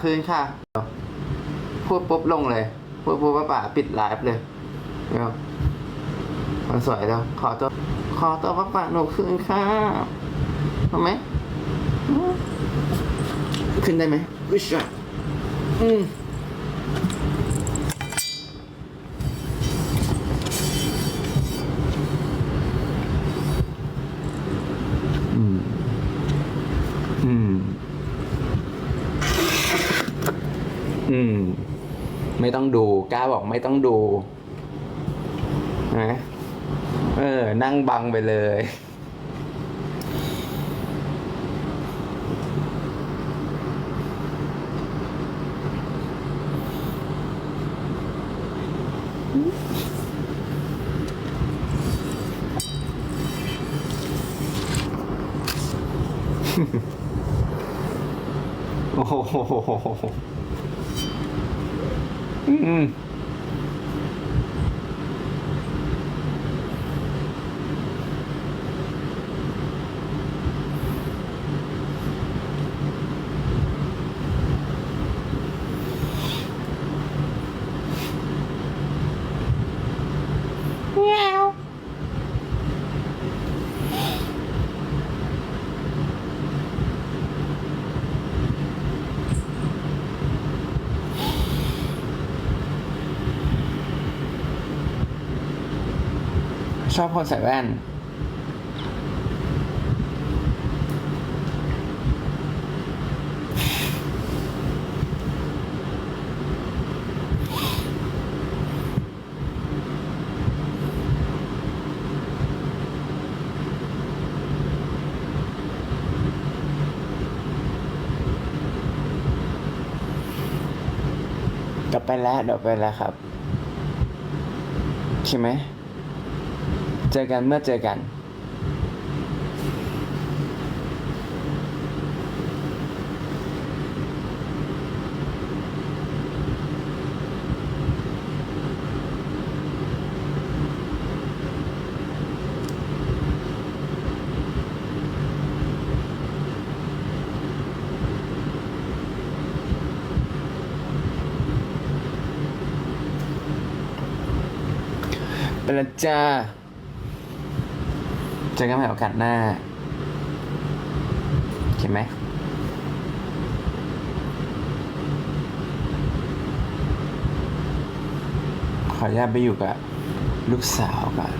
คืนค่ะ พูดปุ๊บลงเลย พูดปุ๊บป้าป่าปิดไลฟ์เลยเดี๋ยวมันสวยแล้ว ขอตัวขอตัวป้าป่าหนูคืนค่ะทำไหมอืมขึ้นได้ไหมวิชาอืม อืม ไม่ต้องดูกล้าบอกไม่ต้องดูนะเออ นั่งบังไปเลย โอ้โห อืม ชอบคนใส่แว่น เดี๋ยวไปแล้วเดี๋ยวไปแล้วครับ ใช่ไหม เจอกันเมื่อเจอกันเป็นละจ้า เจอกันใหม่โอกาสหน้าเห็นไหมขออนุญาตไปอยู่กับลูกสาวก่อน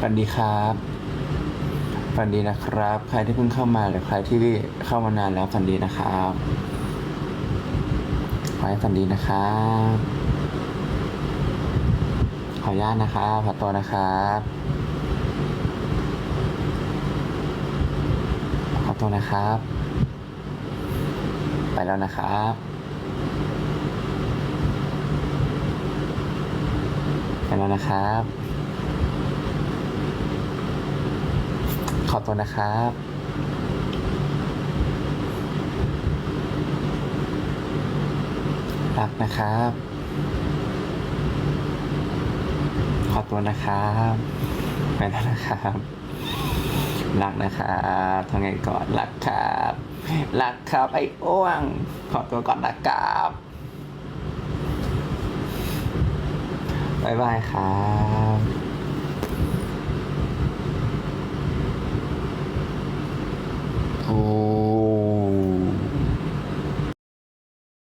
ฝันดีครับฝันดีนะครับ ใครที่เพิ่งเข้ามาหรือใครที่เข้ามานานแล้วฝันดีนะครับ ขอให้ฝันดีนะครับขออนุญาตนะครับขอตัวนะครับขอตัวนะครับ ไปแล้วนะครับไปแล้วนะครับ ขอตัวนะครับ รักนะครับ ขอตัวนะครับไปแล้วนะครับ รักนะครับทำไงก่อนรักครับรักครับไอ้อ้วง ขอตัวก่อนนะครับบายบายครับโอ้